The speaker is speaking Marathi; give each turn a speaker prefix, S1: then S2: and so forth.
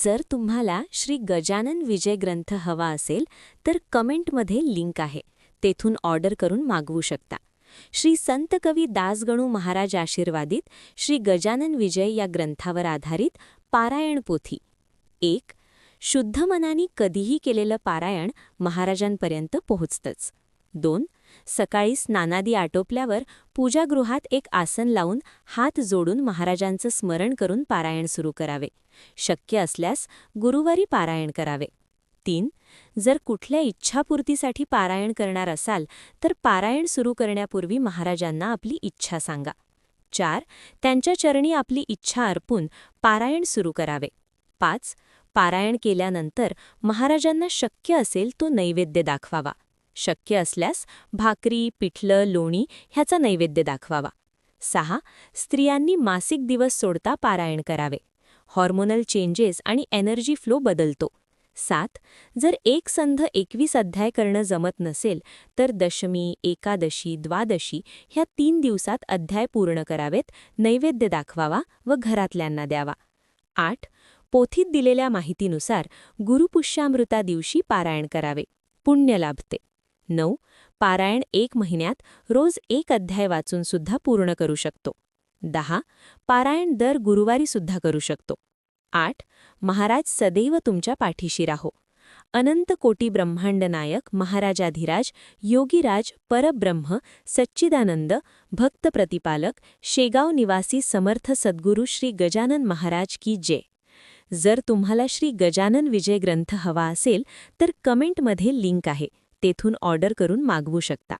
S1: जर तुम्हाला श्री गजानन विजय ग्रंथ हवा असेल तर कमेंटमध्ये लिंक आहे. तेथून ऑर्डर करून मागवू शकता. श्री संत कवी दासगणू महाराज आशीर्वादित श्री गजानन विजय या ग्रंथावर आधारित पारायण पोथी. एक शुद्ध मनाने कधीही केलेलं पारायण महाराजांपर्यंत पोहोचतंच. दोन सकाळी स्नानादी आटोपल्यावर पूजागृहात एक आसन लावून हात जोडून महाराजांचं स्मरण करून पारायण सुरू करावे. शक्य असल्यास गुरुवारी पारायण करावे. तीन जर कुठल्या इच्छापूर्तीसाठी पारायण करणार असाल तर पारायण सुरू करण्यापूर्वी महाराजांना आपली इच्छा सांगा. चार त्यांच्या चरणी आपली इच्छा अर्पून पारायण सुरू करावे. पाच पारायण केल्यानंतर महाराजांना शक्य असेल तो नैवेद्य दाखवावा. शक्य असल्यास भाकरी पिठलं लोणी ह्याचा नैवेद्य दाखवावा. सहा स्त्रियांनी मासिक दिवस सोडता पारायण करावे. हॉर्मोनल चेंजेस आणि एनर्जी फ्लो बदलतो. सात जर एक संध एकवीस अध्याय करणं जमत नसेल तर दशमी एकादशी द्वादशी ह्या तीन दिवसात अध्याय पूर्ण करावेत नैवेद्य दाखवावा व घरातल्यांना द्यावा. आठ पोथीत दिलेल्या माहितीनुसार गुरुपुष्यामृता दिवशी पारायण करावे. पुण्य लाभते. नऊ पारायण एक महिन्यात रोज एक अध्याय वाचून सुद्धा पूर्ण करू शकतो. दहा पारायण दर गुरुवारी सुद्धा करू शकतो. आठ महाराज सदैव तुमच्या पाठीशी राहो. अनंत कोटी ब्रह्मांड नायक महाराजाधिराज योगीराज परब्रह्म सच्चिदानंद भक्त प्रतिपालक शेगाव निवासी समर्थ सद्गुरू श्री गजानन महाराज की जय. जर तुम्हाला श्री गजानन विजय ग्रंथ हवा असेल तर कमेंटमध्ये लिंक आहे. तेथून ऑर्डर करून मागवू शकता.